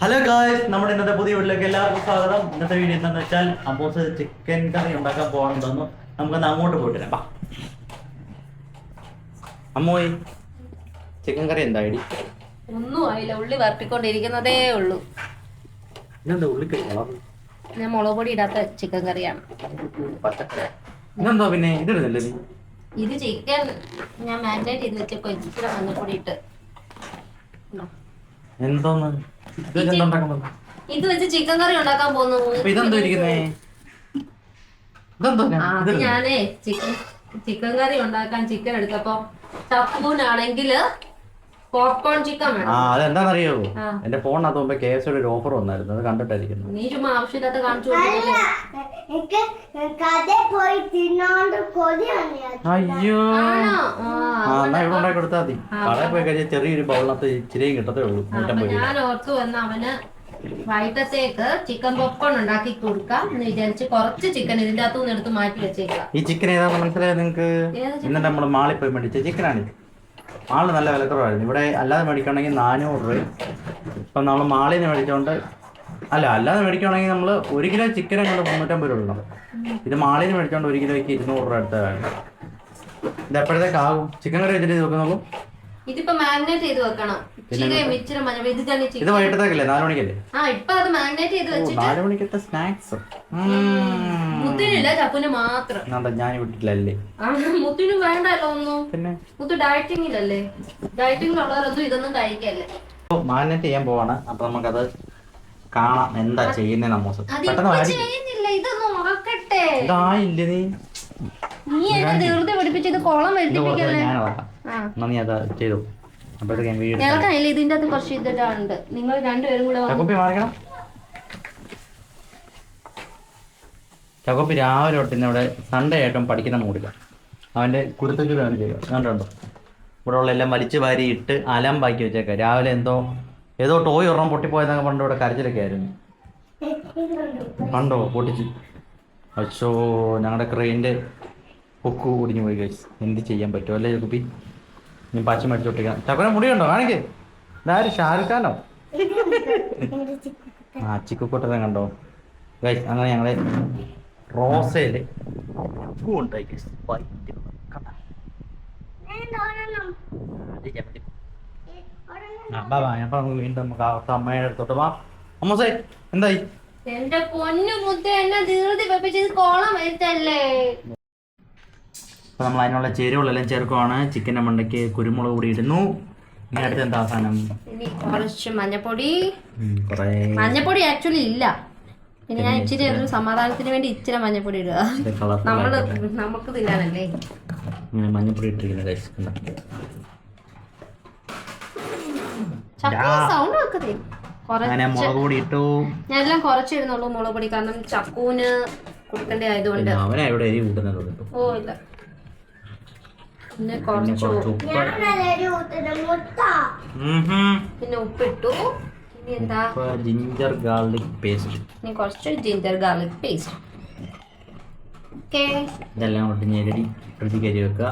Hello guys നമ്മുടെ ഇന്നത്തെ പുതിയ വീട്ടിലേക്ക് എല്ലാവർക്കും സ്വാഗതം. ഇന്നത്തെ വീഡിയോ എന്താണെന്ന് വെച്ചാൽ അമ്പോസ് ചിക്കൻ കറി ഉണ്ടാക്കാൻ പോകണമെന്നു നമുക്കൊന്ന് അങ്ങോട്ട് പോയിട്ട് വരാം. അമ്മോ ചിക്കൻ കറി എന്താ ഐഡി ഒന്നും ആയില്ല ഉള്ളി വരട്ടിക്കൊണ്ടിരിക്കുന്നതേ ഉള്ളൂ. ഇന്നെന്താ ഉള്ളി ഞാൻ മുളക് പൊടി ഇടാത്ത ചിക്കൻ കറിയാണ് ഇന്നെന്താ പിന്നെ? ഇതിടുന്നില്ലേ നീ? ഇത് ചിക്കൻ ഞാൻ മാരിനേറ്റ് ചെയ്ത് വെച്ചപ്പോ ഇച്ചിരി മഞ്ഞപ്പൊടി ഇട്ട്? എന്തോന്ന്? ഇത് വെച്ച് ചിക്കൻ കറി ഉണ്ടാക്കാൻ പോകുന്നു. അപ്പൊ ഇതെന്തോ ഇരിക്കുന്നേ? ഇതെന്തോ അത് ഞാനേ ചിക്കൻ ചിക്കൻ കറി ഉണ്ടാക്കാൻ ചിക്കൻ എടുത്തപ്പോ ചപ്പൂനാണെങ്കിൽ പോപ്കോൺ ചിക്കൻ ആ വേണം അതെന്താണെന്നറിയോ. എന്റെ ഫോണിനകത്ത് മുമ്പ് കെ എസ് ഒരു ഓഫർ വന്നായിരുന്നു. അത് കണ്ടിട്ടായിരിക്കുന്നു. നീ ചുമ്മാ ആവശ്യമില്ലാത്ത കാണിച്ചു കൊടുക്കില്ലേ? എനിക്ക് കഥ പോയി തിന്നോണ്ട് കൊതി വന്നു അയ്യോ. ആണോ? ആ, ആ എന്നാ ഇവിടെ ഉണ്ടാക്കി കൊടുത്താൽ മതി. കടയിൽ പോയി കഴിഞ്ഞാൽ ചെറിയൊരു ബൗളിനകത്ത് ഇച്ചിരിയും കിട്ടത്തേ ഉള്ളൂ. അപ്പൊ നൂറ്റമ്പത് രൂപ ഞാൻ ഓർത്തു വന്ന അവന് വൈകിട്ടത്തേക്ക് ചിക്കൻ പോപ്കോൺ ഉണ്ടാക്കി കൊടുക്കാം എന്ന് വിചാരിച്ച് കുറച്ച് ചിക്കൻ ഇതിന്റെ അകത്തുനിന്ന് എടുത്ത് മാറ്റി വെച്ചേക്കാം ഈ ചിക്കൻ ഏതാണെന്ന് മനസ്സിലായത് നിങ്ങൾക്ക്? ഏത് ഇന്നലെ നമ്മൾ മാളിൽ പോയി മേടിച്ച ചിക്കനാണ് മാളിൽ നല്ല വിലക്കുറവായിരുന്നു. ഇവിടെ അല്ലാതെ മേടിക്കുകയാണെങ്കിൽ നാനൂറ് രൂപയും ഇപ്പം നമ്മൾ മാളിൽ നിന്ന് മേടിച്ചുകൊണ്ട് അല്ല അല്ലാതെ മേടിക്കുകയാണെങ്കിൽ നമ്മൾ ഒരു കിലോ ചിക്കൻ അങ്ങോട്ട് മുന്നൂറ്റമ്പത് രൂപ ഉള്ളത് ഇത് മാളിൽ നിന്ന് മേടിച്ചുകൊണ്ട് ഒരു കിലോയ്ക്ക് ഇരുന്നൂറ് രൂപ അടുത്തതാണ് ഇത് എപ്പോഴത്തേക്കാകും? ചിക്കൻ കറി വെച്ചിട്ട് ഇത് വെക്കുന്നുള്ളൂ? ഇതിപ്പോ മാരിനേറ്റ് ചെയ്ത് വെക്കണം. ഇത് വൈകിട്ടത്തേക്കല്ലേ? നാല് മണിക്കല്ലേ? നാല് മണിക്കത്തെ സ്നാക്സ് മുത്തിനില്ല ചപ്പുന് മാത്രം. ഞാൻ വിട്ടില്ലല്ലേ ആ മുത്തിനും വേണ്ടല്ലോ ഒന്നും. പിന്നെ? മുത്തു ഡയറ്റിങ്ങിലല്ലേ ഡയറ്റിങ്ങിലുള്ളവരൊന്നും ഇതൊന്നും കഴിക്കല്ലേ? മാഗ്നറ്റ് ചെയ്യാൻ പോവാണ്. അപ്പൊ നമുക്കത് കാണാം എന്താ ചെയ്യുന്നേ നമ്മോസ് ഇതായില്ല നീ? നീ എന്നെ ധൃതി പിടിപ്പിച്ച് ഇത് കുളം ഇളക്കാം ആ. എന്നാ നീ അത് ചെയ്തു. അപ്പോഴത്തേക്ക് വീട് അകത്ത് കുറച്ച് ഇതിട്ടുണ്ട് നിങ്ങൾ രണ്ടുപേരും കൂടെ ചക്കോപ്പി മാറിക്കണം ചക്കോപ്പി രാവിലെ തൊട്ട് ഇന്നിവിടെ സൺഡേ ആയിട്ടും പഠിക്കുന്ന മൂടില്ല അവന്റെ കുരുത്തച്ചു അവൻ ചെയ്യുക. കണ്ടുണ്ടോ ഇവിടെ ഉള്ള എല്ലാം വലിച്ചു വാരി ഇട്ട് ബാക്കി വെച്ചേക്ക. രാവിലെ എന്തോ ഏതോ ടോയ് ഒരെണ്ണം പൊട്ടിപ്പോയതൊക്കെ പണ്ട് ഇവിടെ കരച്ചിലൊക്കെ ആയിരുന്നു. കണ്ടോ? പൊട്ടിച്ച്. അച്ഛോ ഞങ്ങളുടെ ക്രെയിന്റെ ഒക്കു ഒടിഞ്ഞു പോയി കഴിച്ച് എന്ത് ചെയ്യാൻ പറ്റുമോ അല്ലേ കുപ്പി നീ പച്ച മേടിച്ചോട്ടിക്കണം ചക്കന മുടിയുണ്ടോ? കാണിക്കേ. ഇതാര് ഷാരൂഖ് ഖാനോ. ആ ചിക്കുക്കൂട്ടത്തെ കണ്ടോ? ഗൈസ് അങ്ങനെ ഞങ്ങൾ റോസയിൽ എന്തായി? എന്റെ പൊന്നു മുദ്ര എന്നെ ധൃതി വെപ്പിച്ച് ഇത് കോളം വരുത്തല്ലേ? അപ്പൊ നമ്മൾ അതിനുള്ള ചേരുവകളെല്ലാം ചേർക്കുവാണ്. ചിക്കന്റെ മണ്ടയ്ക്ക് കുരുമുളക് കൂടി ഇടുന്നു. ഇനി അടുത്ത് എന്താ സാധനം? ഇനി കുറച്ച് മഞ്ഞപ്പൊടി. കുറേ മഞ്ഞപ്പൊടി ആക്ച്വലി ഇല്ല. ഇനി ഞാൻ ഇച്ചിരി ഒരു സമാധാനത്തിന് വേണ്ടി ഇച്ചിരി മഞ്ഞപ്പൊടി ഇടുക. കളർ നമ്മൾ നമുക്ക് തിന്നാനല്ലേ? ഇങ്ങനെ മഞ്ഞപ്പൊടി ഇട്ടിരിക്കുന്നത് guys. കണ്ടോ? ചക്ക സൗണ്ട് വെക്കതേ അങ്ങനെ കുറച്ച് മുളക് പൊടി ഇട്ടു. ഞാൻ എല്ലാം കുറച്ചിരുന്നുള്ളൂ മുളക് പൊടി. കാരണം ചക്കൂന് കൊടുക്കേണ്ട ആയതുകൊണ്ട് പിന്നെ അവനാ ഇവിടെ എരി കൂട്ടുന്നത്. ഓ ഇല്ല. പിന്നെ കുറച്ച് പിന്നെ ഉപ്പിട്ടു. ഇനി എന്താ? ജിഞ്ചർ ഗാർലിക് പേസ്റ്റ് ഇനി കുറച്ച് ജിഞ്ചർ ഗാർലിക് പേസ്റ്റ് ഇതെല്ലാം കൊണ്ട് ഞെരടി ഫ്രിഡ്ജിൽ കയറി വെക്കുക.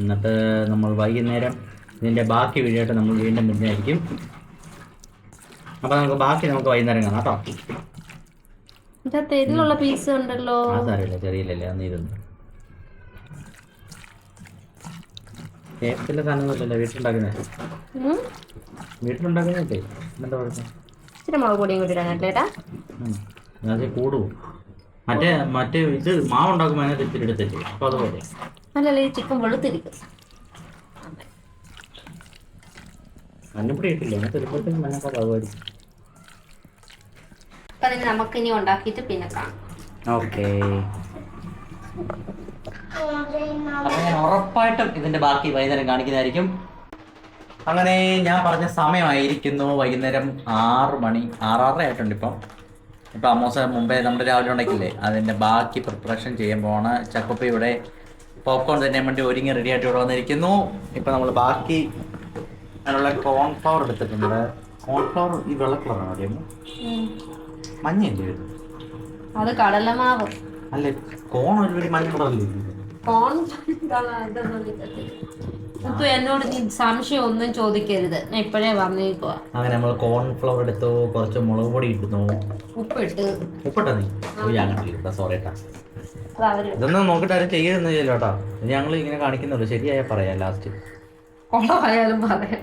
എന്നിട്ട് നമ്മൾ വൈകുന്നേരം ഇതിന്റെ ബാക്കി വീഡിയോ നമ്മൾ വീണ്ടും വരുന്നതായിരിക്കും. അപ്പോൾ നമുക്ക് ബാക്കി നമുക്ക് വൈകുന്നേരം കാണാം കേട്ടോ. ഇതിലുള്ള പീസ് ഉണ്ടല്ലോ? അതറിയില്ല ചെറിയില്ലല്ലേ അന്ന് ഇതൊന്നും ടേസ്റ്റുള്ള സാധനങ്ങളല്ലല്ലോ വീട്ടിലുണ്ടാക്കുന്നേ. വീട്ടിലുണ്ടാക്കുന്നേ എന്താ കുഴപ്പം ഇച്ചിരി മുളക് പൊടിയും കൂടി ഉം. അത് കൂടും മറ്റേ മറ്റേ ഇത് മാവ് ഉണ്ടാക്കുമ്പോൾ അതിനകത്ത് ഇച്ചിരി എടുത്തിട്ട് അപ്പൊ അതുപോലെ അല്ലല്ലേ ഈ ചിക്കൻ വെളുത്തിരിക്കും. മഞ്ഞപ്പൊടി ഇട്ടില്ല? അതിനകത്ത് ഇടുമ്പോഴത്തേക്കും മഞ്ഞപ്പൊടി ആകുമായിരിക്കും അപ്പൊ അതിന് നമുക്ക് ഉണ്ടാക്കിയിട്ട് പിന്നെ കാണാം. ഓക്കെ. അപ്പൊ ഞാൻ ഉറപ്പായിട്ടും ഇതിന്റെ ബാക്കി വൈകുന്നേരം കാണിക്കുന്നതായിരിക്കും. അങ്ങനെ ഞാൻ പറഞ്ഞ സമയമായിരിക്കുന്നു. വൈകുന്നേരം ആറ് മണി ആറാറര ആയിട്ടുണ്ട് ഇപ്പം. ഇപ്പം അമ്മോസ മുമ്പേ നമ്മുടെ രാവിലെ ഉണ്ടാക്കില്ലേ അതിന്റെ ബാക്കി പ്രിപ്പറേഷൻ ചെയ്യാൻ പോണ ചക്കപ്പ ഇവിടെ പോപ്കോൺ തന്നെ വേണ്ടി ഒരുങ്ങി റെഡി ആയിട്ട് ഇവിടെ വന്നിരിക്കുന്നു. ഇപ്പം നമ്മൾ ബാക്കി അതിനുള്ള കോൺഫ്ലവർ എടുത്തിട്ടുണ്ട്. കോൺഫ്ലവർ ഈ വെള്ള കളറാണ് മഞ്ഞ ഇത്? അത് കടലമാവ്. അല്ലേ? കോൺ ഒരുപടി മഞ്ഞ കളറല്ലേ മുത്തു എന്നോട് നീ സംശയം ഒന്നും ചോദിക്കരുത്. ഞാൻ ഇപ്പോഴേ പറഞ്ഞേക്കുവാ അങ്ങനെ നമ്മൾ കോൺഫ്ലവർ എടുത്തു കുറച്ച് മുളക് പൊടി ഇടുന്നു. ഉപ്പിട്ട്. ഉപ്പിട്ടാ നീ? ഞാൻ കണ്ടില്ല. സോറി അവർ ഇതൊന്നും നോക്കിട്ട് ആരും ചെയ്യരുതെന്ന് കേട്ടോ. ഞങ്ങൾ ഇങ്ങനെ കാണിക്കുന്നുള്ളൂ. ശരിയായ പറയാം ലാസ്റ്റ് കുളമായാലും പറയാം.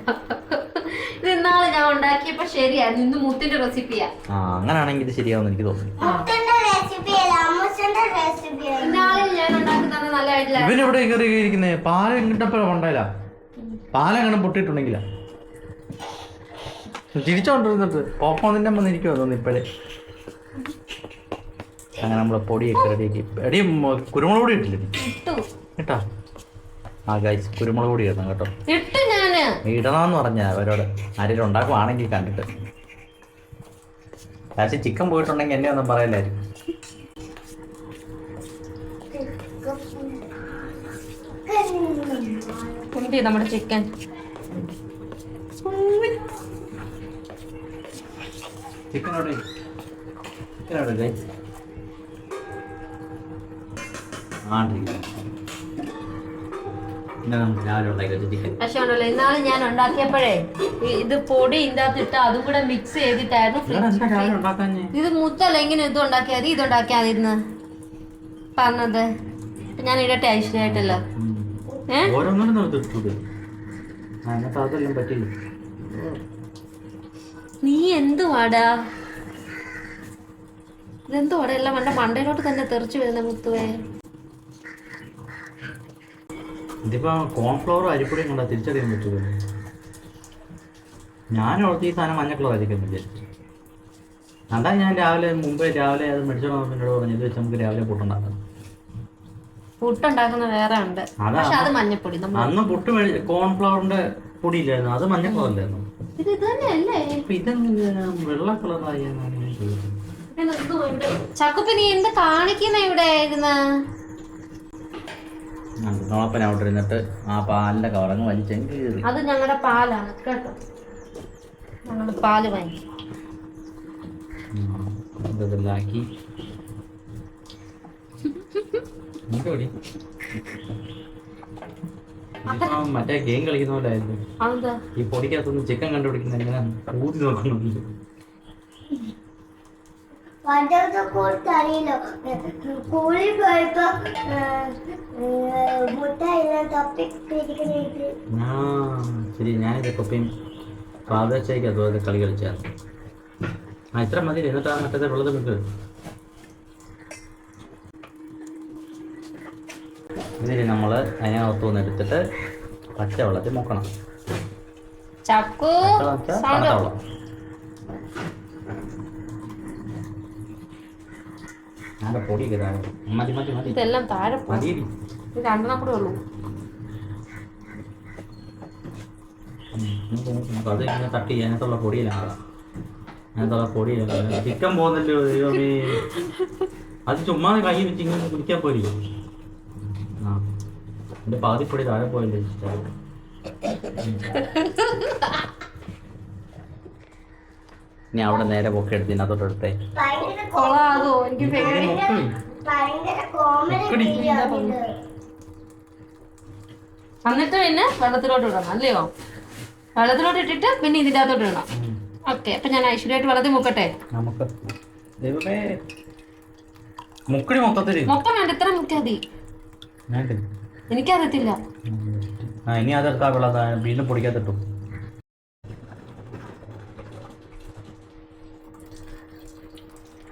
ഇത് ഇന്നാൾ ഞാൻ ഉണ്ടാക്കിയപ്പോ ശരിയാ ഇന്ന് മുത്തിന്റെ റെസിപ്പിയാ ആ അങ്ങനാണെങ്കിൽ ഇത് ശരിയാവുമെന്ന് എനിക്ക് തോന്നുന്നു. ഇവനെവിടെ കയറി ഇരിക്കുന്നേ പാലം എങ്ങിട്ടപ്പോഴും ഉണ്ടായില്ല പാലം എങ്ങനെ പൊട്ടിയിട്ടുണ്ടെങ്കില. ചിരിച്ചോണ്ടിരുന്നിട്ട് പോപ്പോന്നിന്റെ അമ്മ ഇരിക്കുമോ തോന്നുന്നു ഇപ്പോഴേ. അങ്ങനെ നമ്മളെ പൊടിയൊക്കെ റെഡിയാക്കി. എടി കുരുമുളക് പൊടി ഇട്ടില്ലേ? കേട്ടാ ആ ഗൈസ് കുരുമുളക് പൊടി ഇടണം കേട്ടോ. ഇടണമെന്ന് പറഞ്ഞ അവരോട്. ആരെങ്കിലും ഉണ്ടാക്കുവാണെങ്കിൽ കണ്ടിട്ട്. പക്ഷേ ചിക്കൻ പോയിട്ടുണ്ടെങ്കിൽ എന്നെ ഒന്നും പറയല്ലായിരിക്കും എന്ത് നമ്മുടെ ചിക്കൻ ചിക്കൻ അവിടെ ചിക്കൻ അവിടെ പക്ഷെ ഇന്നാൾ ഞാൻ ഉണ്ടാക്കിയപ്പോഴേ ഇത് പൊടി ഇതിനകത്തിട്ട് അതും കൂടെ മിക്സ് ചെയ്തിട്ടായിരുന്നു ഇത് മുത്തല്ല ഇങ്ങനെ ഇത് ഉണ്ടാക്കിയാൽ ഇത് ഉണ്ടാക്കിയാൽ മതി പറഞ്ഞത്. ഞാൻ ഇടട്ടെ ഐശ്വര്യമായിട്ടല്ലോ ഓരോന്നും നിർത്തിട്ടൂടെ അതിനകത്ത് അതെല്ലാം പറ്റില്ല നീ എന്തുവാടാ ഇതെന്തുവാടാ എല്ലാം വേണ്ട മണ്ടയിലോട്ട് തന്നെ തെറിച്ചു വരുന്ന മുത്തുവേ. ഇതിപ്പോ കോൺഫ്ലവറും അരിപ്പൊടിയും കണ്ടാ തിരിച്ചറിയാൻ പറ്റൂ ഞാൻ ഓർത്ത് ഈ സാധനം മഞ്ഞ കളർ ആയിരിക്കും വിചാരിച്ചു. അതാ ഞാൻ രാവിലെ മുമ്പേ രാവിലെ അത് മേടിച്ചോളാം എന്നോട് പറഞ്ഞു ഇത് വെച്ച് നമുക്ക് രാവിലെ പുട്ടുണ്ടാക്കാം. പുട്ടുണ്ടാക്കുന്ന വേറെ ഉണ്ട്. പക്ഷെ അത് മഞ്ഞപ്പൊടി അന്ന് പുട്ട് കോൺഫ്ലവറിന്റെ പൊടി ഇല്ലായിരുന്നു അത് മഞ്ഞപ്പൊടല്ലായിരുന്നു കളറില്ലായിരുന്നു ഇത് ഇത് തന്നെയല്ലേ അപ്പൊ വെള്ള കളറായി ചക്കുപ്പി നീ എന്ത് കാണിക്കുന്ന ഇവിടെ ഇരുന്ന്? നോളപ്പൻ അവിടെ ഇരുന്നിട്ട് ആ പാലിന്റെ കവറങ്ങ് വലിച്ചെങ്കിൽ അത് ഞങ്ങളുടെ പാലാണ് കേട്ടോ? ഞങ്ങളുടെ പാൽ വാങ്ങിക്കും? ഇതിപ്പോ മറ്റേ ഗെയിം കളിക്കുന്ന പോലെ ആയിരുന്നു. ഈ പൊടിക്കകത്തൊന്ന് ചിക്കൻ കണ്ടുപിടിക്കുന്ന എങ്ങനെ ഊതി നോക്കുന്നുണ്ട്. പോയപ്പോ തപ്പി പിടിക്കണേക്ക് ആ ശരി ഞാനിത് കൊപ്പിയും പ്രാദേശിക അതുപോലെ കളി കളിച്ചായിരുന്നു. ആ ഇത്ര മതി എന്നിട്ടാണ് മറ്റേ വെള്ളത്തിൽ വിട്ട് ഇതിന് നമ്മൾ അതിനകത്ത് ഒന്ന് എടുത്തിട്ട് പച്ച വെള്ളത്തിൽ മുക്കണം. ചക്കു വെള്ളം ഞാൻ പൊടിയൊക്കെ താഴെ മതി മതി മതി. ഇതെല്ലാം താഴെ മതി. ഇത് രണ്ടെണ്ണം കൂടെ ഉള്ളൂ. അത് ഇങ്ങനെ തട്ടി അതിനകത്തുള്ള പൊടിയിലാണ് അതിനകത്തുള്ള പൊടിയിലാണ് ചിക്കൻ പോകുന്നല്ലോ ദൈവമേ. അത് ചുമ്മാ കൈ വെച്ച് ഇങ്ങനെ കുടിക്കാൻ പോയി ആ എന്റെ പാതിപ്പൊടി താഴെ പോയല്ലേ ഇനി അവിടെ നേരെ പൊക്കെ എടുത്ത് ഇതിനകത്തോട്ട് എടുത്തേ. കൊളാകോ എനിക്ക് എന്നിട്ട് പിന്നെ വെള്ളത്തിലോട്ട് ഇടണം അല്ലയോ? വെള്ളത്തിലോട്ട് ഇട്ടിട്ട് പിന്നെ ഇതിന്റെ അകത്തോട്ട് ഇടണം. ഓക്കെ അപ്പൊ ഞാൻ ഐശ്വര്യമായിട്ട് വെള്ളത്തിൽ മുക്കട്ടെ? നമുക്ക്. ദൈവമേ. മുക്കടി മൊത്തത്തിൽ. മൊത്തം വേണ്ട ഇത്ര മുക്കാതി വേണ്ടേ? എനിക്കറിയത്തില്ല. ആ ഇനി അതെടുത്താ വെള്ളം വീണ്ടും പൊടിക്കാത്തിട്ടു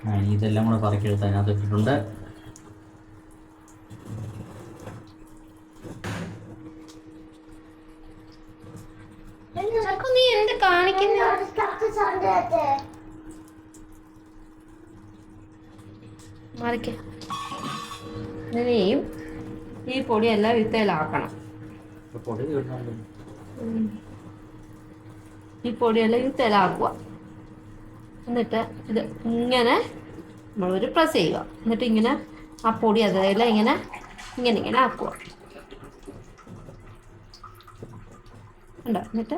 ആ ഇനി ഇതെല്ലാം കൂടെ പറക്കിയെടുത്ത് അതിനകത്ത് ഇട്ടിട്ടുണ്ട്. മറിക്ക. ഇനിയും ഈ വിത്തയിലാക്കണം പൊടി തീർന്നുണ്ട്. ഈ പൊടിയെല്ലാം വിത്തയിലാക്കുക എന്നിട്ട് ഇത് ഇങ്ങനെ നമ്മളൊരു പ്രസ് ചെയ്യുക. എന്നിട്ട് ഇങ്ങനെ ആ പൊടി അതെല്ലാം ഇങ്ങനെ ഇങ്ങനെ ഇങ്ങനെ ആക്കുക. ഉണ്ടോ എന്നിട്ട്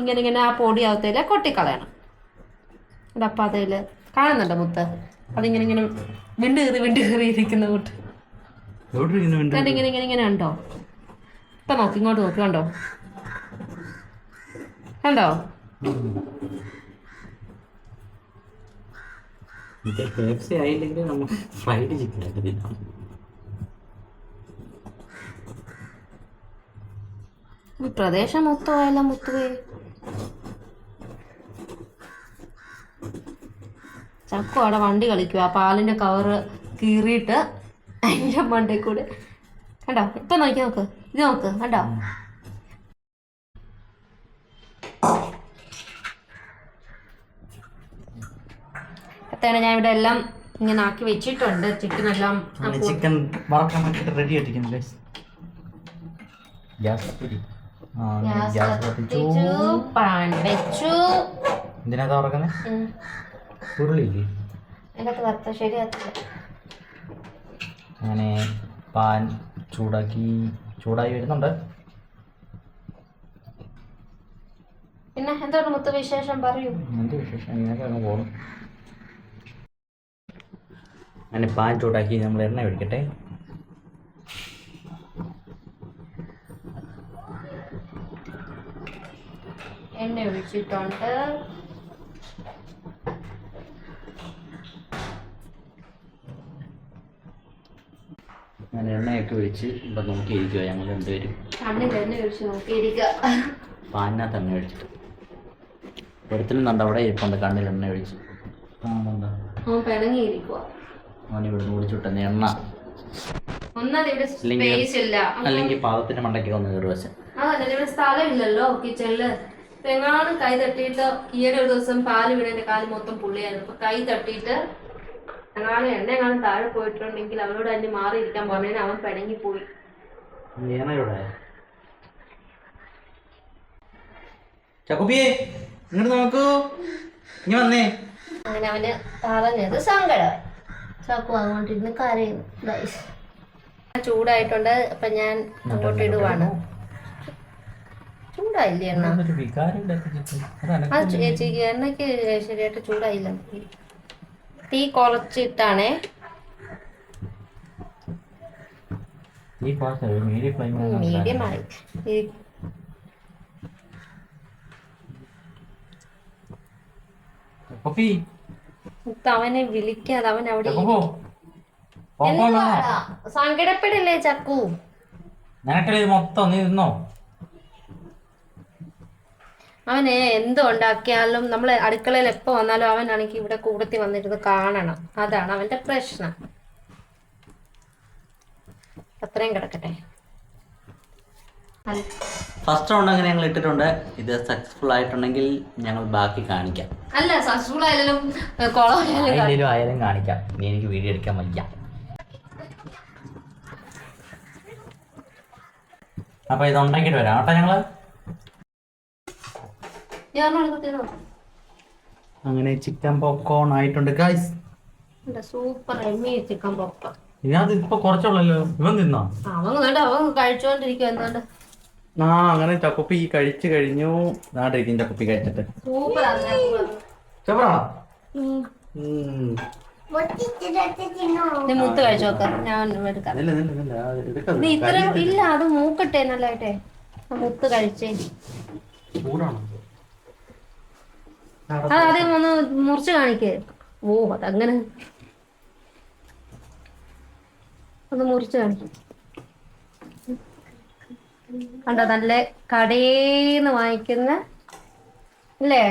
ഇങ്ങനെ ഇങ്ങനെ ആ പൊടി അകത്തേൽ കൊട്ടിക്കളയണം. എന്നിട്ട് അപ്പം അതേൽ കാണുന്നുണ്ടോ മുത്ത്? അതിങ്ങനെ ഇങ്ങനെ വിണ്ട് കീറി ഇരിക്കുന്ന കൂട്ട്. ഇങ്ങനെ ഇങ്ങനെ ഇങ്ങനെ ഉണ്ടോ ഇപ്പൊ നോക്കി ഇങ്ങോട്ട് നോക്കി കണ്ടോ? കണ്ടോ? ഫ്രൈഡ് ചിക്കൻ ഈ പ്രദേശം മൊത്തമായല്ല മുത്തുവേ. ചക്കു അവിടെ വണ്ടി കളിക്കുക ആ പാലിന്റെ കവറ് കീറിയിട്ട് അതിന്റെ മണ്ടയിൽ കൂടെ. കണ്ടോ? ഇപ്പൊ നോക്കി നോക്ക്. ഇത് നോക്ക്. കണ്ടോ? അത്തേനെ ഞാൻ ഇവിടെ എല്ലാം ഇങ്ങനെ ആക്കി വെച്ചിട്ടുണ്ട്. ചിക്കൻ എല്ലാം ചിക്കൻ വറക്കാൻ വേണ്ടിട്ട് റെഡി ആയിട്ടിരിക്കുന്നു ഗൈസ് ഗ്യാസ് പിടി ആ ഗ്യാസ് കത്തിച്ചു. പാൻ വെച്ചു. എന്തിനാ വറക്കുന്നത്. ഉരുളിയില്ലേ അതിനകത്ത് വറുത്ത ശരിയാത്തില്ല അങ്ങനെ പാൻ ചൂടാക്കി ചൂടായി വരുന്നുണ്ട്. പിന്നെ എന്താണ് മുത്ത വിശേഷം? പറയൂ. എന്ത് വിശേഷം ഇങ്ങനെയൊക്കെ അങ്ങ് പോകും അങ്ങനെ പാൻ ചൂടാക്കി നമ്മൾ എണ്ണ ഒഴിക്കട്ടെ. എണ്ണ ഒഴിച്ചിട്ടുണ്ട്. എണ്ണയൊക്കെ ഒഴിച്ച് ഇപ്പൊ നോക്കിയിരിക്കുക ഞങ്ങൾ രണ്ടുപേരും. പാനിനകത്ത് എണ്ണ ഒഴിച്ചിട്ട് ഒരുത്തിനും കണ്ട അവിടെ ഇരിപ്പുണ്ട് കണ്ണിൽ എണ്ണ ഒഴിച്ച്. അവൻ ഇവിടെ ഓടിച്ചുവിട്ടെന്ന് എണ്ണ. അല്ലെങ്കിൽ- പാദത്തിന്റെ മണ്ടയ്ക്ക് വന്ന് കയറി വശം. സ്ഥലമില്ലല്ലോ കിച്ചണിൽ. പെങ്ങളാണ് എങ്ങാനും കൈ തട്ടിയിട്ട് ഈയിടെ ഒരു ദിവസം പാൽ വീടിന്റെ കാലം കാൽ മൊത്തം പുള്ളിയായിരുന്നു. അപ്പൊ കൈ തട്ടിയിട്ട് എങ്ങാനും എന്നെ എങ്ങാനും താഴെ പോയിട്ടുണ്ടെങ്കിൽ അവനോട് തന്നെ മാറിയിരിക്കാൻ പറഞ്ഞതിന് അവൻ പിണങ്ങി പോയി ചക്കുപ്പിയെ ഇങ്ങോട്ട് നോക്കൂ. ഇനി വന്നേ. അങ്ങനെ അവന് പറഞ്ഞത് സങ്കടമായി ചക്കു അങ്ങോട്ടിരുന്ന് കരയുന്നു. ഗൈസ് ചൂടായിട്ടുണ്ട് അപ്പൊ ഞാൻ അങ്ങോട്ട് ഇടുവാണ്. ചൂടായില്ലേ എണ്ണ? അതൊരു വികാരം ഇല്ലാത്ത ചിക്കൻ. അതാണ് ആ ചേച്ചി എണ്ണയ്ക്ക് ശരിയായിട്ട് ചൂടായില്ല. തീ കുറച്ചിട്ടാണേ മീഡിയം ആയി. അവനെ വിളിക്കാതെ അവൻ അവിടെ? സങ്കടപ്പെടില്ലേ ചക്കു? നിനക്കല്ലേ മൊത്തം നീ നിന്നോ അവനെ എന്ത് ഉണ്ടാക്കിയാലും നമ്മൾ അടുക്കളയിൽ എപ്പോ വന്നാലും അവനാണെങ്കിൽ ഇവിടെ കൂടത്തി വന്നിരുന്ന് കാണണം. അതാണ് അവന്റെ പ്രശ്നം. അത്രയും കിടക്കട്ടെ. ഫസ്റ്റ് റൗണ്ട് അങ്ങനെ ഞങ്ങൾ ഇട്ടിട്ടുണ്ട്. ഇത് സക്സസ്ഫുൾ ആയിട്ടുണ്ടെങ്കിൽ ഞങ്ങൾ ബാക്കി കാണിക്കാം. അല്ല സക്സസ്ഫുൾ ആയാലും കൊളോ ആയാലും കാണിക്കാം. നീ എനിക്ക് വീഡിയോ എടുക്കാൻ വയ്യ. അപ്പൊ ഇത് ഉണ്ടാക്കിയിട്ട് വരാം. കേട്ടോ ഞങ്ങൾ അങ്ങനെ ചിക്കൻ പോപ്കോൺ ആയിട്ടുണ്ട്. ഗൈസ് സൂപ്പർ ചിക്കൻ പോപ്കോൺ ഞാൻ ഇപ്പൊ കുറച്ചുള്ളല്ലോ. ഇവൻ തിന്നാ? അവൻ അവൻ കഴിച്ചോണ്ടിരിക്കും ആ അങ്ങനെ ചക്കുപ്പി കഴിച്ചു കഴിഞ്ഞു. നാട്ടിരിക്കും ചക്കുപ്പി കഴിച്ചിട്ട്. മുത്ത് കഴിച്ചു നോക്ക ഞാൻ എടുക്കാം. ഇത്ര ഇല്ല അത് മൂക്കട്ടെ നല്ലായിട്ടെ ആ മുത്ത് കഴിച്ചേ. ചൂടാണോ? അത് ആദ്യം ഒന്ന് മുറിച്ച് കാണിക്കേ. ഓ അതങ്ങനെ. ഒന്ന് മുറിച്ച് കാണിക്കും. കണ്ടോ നല്ല കടേന്ന് വാങ്ങിക്കുന്ന അല്ലേ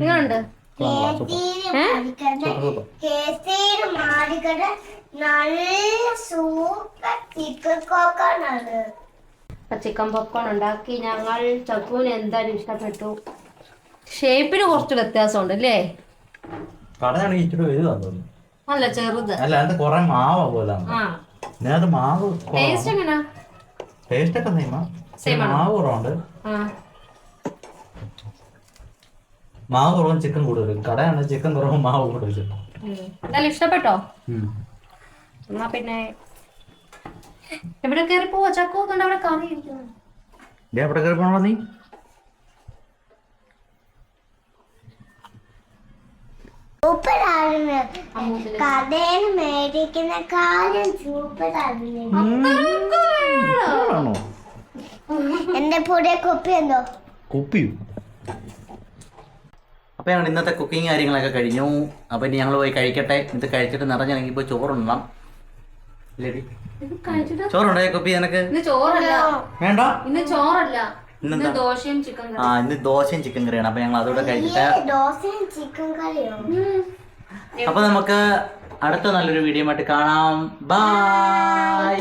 നിങ്ങളുണ്ട് ചിക്കൻ പോപ്കോൺ ഉണ്ടാക്കി ഞങ്ങൾ ചക്കുവിന് എന്തായാലും ഇഷ്ടപ്പെട്ടു. ഷേപ്പിന് കുറച്ച് വ്യത്യാസമുണ്ട് അല്ലേ? കടയാണെങ്കിൽ ഇച്ചിരി വലുതാ തോന്നുന്നു. അല്ല ചെറുത്. അല്ല അത് കുറെ മാവ പോലെ ആ. ഇതിനകത്ത് മാവ് ടേസ്റ്റ് എങ്ങനെയാ ടേസ്റ്റ് ഒക്കെ സെയിമാ? മാവ് കുറവുണ്ട്. ആ. മാവ് കുറവും ചിക്കൻ കൂടുതൽ. കടയാണ് ചിക്കൻ കുറവും മാവ് കൂടുതൽ. എന്തായാലും ഇഷ്ടപ്പെട്ടോ? എന്നാ പിന്നെ എവിടെ കയറി പോവാ? ചക്കോ? കൊണ്ട് അവിടെ കറി ഇരിക്കുന്നു എവിടെ കയറി പോണോ നീ സൂപ്പറാണ് അമ്മൂസിന് കടയിൽ മേടിക്കുന്ന കാര്യം സൂപ്പറാണ് ആണോ എന്റെ പുതിയ കുപ്പി എന്തോ? കുപ്പിയോ? അപ്പോൾ ഞങ്ങൾ ഇന്നത്തെ കുക്കിംഗ് കാര്യങ്ങളൊക്കെ കഴിഞ്ഞു. അപ്പോൾ ഇനി ഞങ്ങൾ പോയി കഴിക്കട്ടെ. ഇത് കഴിച്ചിട്ട് നിറഞ്ഞിറങ്ങി പോയി ചോറുണ്ടാം ഇല്ലേടി ഇത്? കഴിച്ചിട്ട് ചോറുണ്ടോ കുപ്പി നിനക്ക്? വേണ്ട? ഇന്ന് ചോറല്ല. ഇന്ന് ഇന്നെന്താ? ദോശയും ചിക്കൻ ആ ഇന്ന് ദോശയും ചിക്കൻ കറിയാണ്. അപ്പൊ ഞങ്ങൾ അതുകൂടെ കഴിച്ചിട്ട് ഈ ദോശയും ചിക്കൻ കറിയോ. അപ്പോൾ നമുക്ക് അടുത്ത നല്ലൊരു വീഡിയോ ആയിട്ട് കാണാം ബൈ